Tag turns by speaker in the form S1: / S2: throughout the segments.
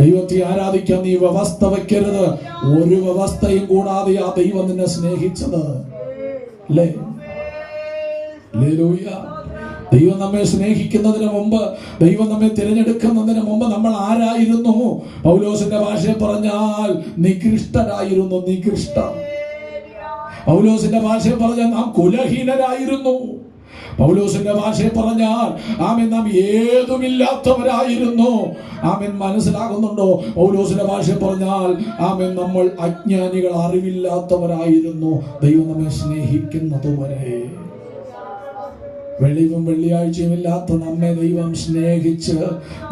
S1: ദൈവത്തെ ആരാധിക്കാൻ നീ വ്യവസ്ഥ വെക്കരുത് ഒരു വ്യവസ്ഥയും കൂടാതെ ആ ദൈവം നിന്നെ സ്നേഹിച്ചത്. ദൈവം നമ്മെ സ്നേഹിക്കുന്നതിന് മുമ്പ് ദൈവം നമ്മെ തിരഞ്ഞെടുക്കുന്നതിന് മുമ്പ് നമ്മൾ ആരായിരുന്നു? പൗലോസിന്റെ ഭാഷയെ പറഞ്ഞാൽ നികൃഷ്ടരായിരുന്നു നികൃഷ്ട. പൗലോസിന്റെ ഭാഷയെ പറഞ്ഞാൽ നാം കുലഹീനരായിരുന്നു. പൗലോസിന്റെ ഭാഷയെ പറഞ്ഞാൽ ആമൻ നാം ഏതുമില്ലാത്തവരായിരുന്നു. ആമൻ മനസ്സിലാകുന്നുണ്ടോ? പൗലോസിന്റെ ഭാഷയെ പറഞ്ഞാൽ ആമൻ നമ്മൾ അജ്ഞാനികൾ അറിവില്ലാത്തവരായിരുന്നു. ദൈവം നമ്മെ സ്നേഹിക്കുന്നത് വരെ വെളിവും വെള്ളിയാഴ്ചയും ഇല്ലാത്ത നമ്മെ ദൈവം സ്നേഹിച്ച്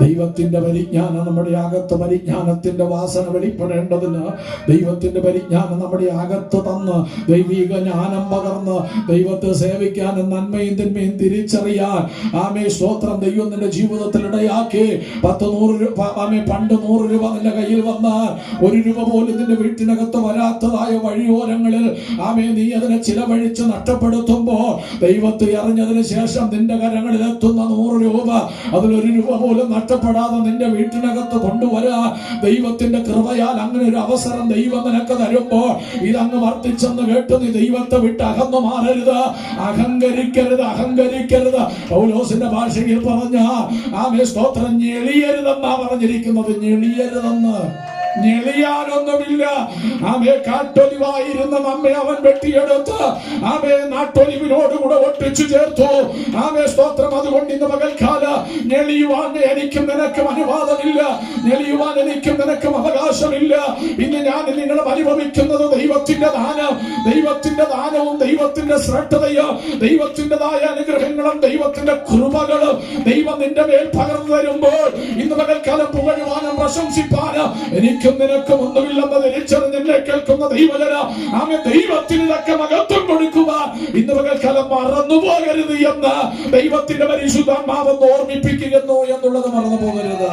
S1: ദൈവത്തിന്റെ പരിജ്ഞാനം നമ്മുടെ അകത്ത് പരിജ്ഞാനത്തിന്റെ വാസന വെളിപ്പെടേണ്ടതിന് ദൈവത്തിന്റെ പരിജ്ഞാനം നമ്മുടെ അകത്ത് തന്ന് ദൈവിക ജ്ഞാനം പകർന്ന് ദൈവത്തെ സേവിക്കാനും നന്മയും തിന്മയും തിരിച്ചറിയാൻ ആമേ സ്തോത്രം ദൈവം നിന്റെ ജീവിതത്തിൽ ഇടയാക്കി. പത്ത് നൂറ് രൂപ ആമേ പണ്ട് നൂറ് രൂപ നിന്റെ കയ്യിൽ വന്നാൽ ഒരു രൂപ പോലും നിന്റെ വീട്ടിനകത്ത് വരാത്തതായ വഴിയോരങ്ങളിൽ ആമേ നീ അതിനെ ചിലവഴിച്ച് നഷ്ടപ്പെടുത്തുമ്പോൾ ദൈവത്തെ അറിഞ്ഞതിന് ശേഷം നിന്റെ കരങ്ങളിൽ എത്തുന്ന നൂറ് രൂപ അതിലൊരു രൂപ പോലും നഷ്ടപ്പെടാതെ നിന്റെ വീട്ടിനകത്ത് കൊണ്ടുവരാ. ദൈവത്തിന്റെ കൃപയാൽ അങ്ങനെ ഒരു അവസരം ദൈവം നിനക്ക് തരുമ്പോ ഇതങ്ങ് വർദ്ധിച്ചെന്ന് കേട്ടു നീ ദൈവത്തെ വിട്ട് അകന്നു മാറരുത്. അഹങ്കരിക്കരുത് അഹങ്കരിക്കരുത്. പൗലോസിന്റെ ഭാഷയിൽ പറഞ്ഞ ആമേ സ്തോത്രം ഞെളിയരുതെന്നാ പറഞ്ഞിരിക്കുന്നത്. ഞെളിയരുതെന്ന്. ഞെളിയാനൊന്നുമില്ല. ആമേ കാട്ടൊലിവായിരുന്ന നമ്മെ അവൻ വെട്ടിയെടുത്ത് ആമേ നാട്ടൊലിവിനോടുകൂടെ ഒട്ടിച്ചു ചേർത്തു. ആമേ സ്തോത്രം അതുകൊണ്ട് ഇന്ന് പകൽക്കാല ഞെളിയുവാൻ എനിക്കും നിനക്കും അനുവാദമില്ല. ഞെളിയുവാൻ എനിക്കും നിനക്കും അവകാശമില്ല. ഇന്ന് ഞാൻ നിങ്ങളെ അനുഭവിക്കുന്നത് ദൈവത്തിന്റെ ദാനം. ദൈവത്തിന്റെ ദാനവും ദൈവത്തിന്റെ ശ്രദ്ധതയും ദൈവത്തിന്റെതായ അനുഗ്രഹങ്ങളും ദൈവത്തിന്റെ കൃപകളും ദൈവം നിന്റെ മേൽ പകർന്നു തരുമ്പോൾ ഇന്ന് പകൽക്കാലം പുകഴുവാനും പ്രശംസിപ്പാനും എനിക്കും നിനക്കും ഒന്നുമില്ലെന്ന് നിന്നെ കേൾക്കുന്ന ദൈവജന ആമേ ദൈവത്തിനൊക്കെ മകത്വം കൊടുക്കുക ഇന്ന് പകൽക്കാലം മറന്നു പോകരുത് എന്ന് ദൈവത്തിന്റെ പരിശുദ്ധാത്മാവെന്ന് ഓർമ്മിപ്പിക്കുന്നു എന്നുള്ളത് മറന്നു പോകരുത്.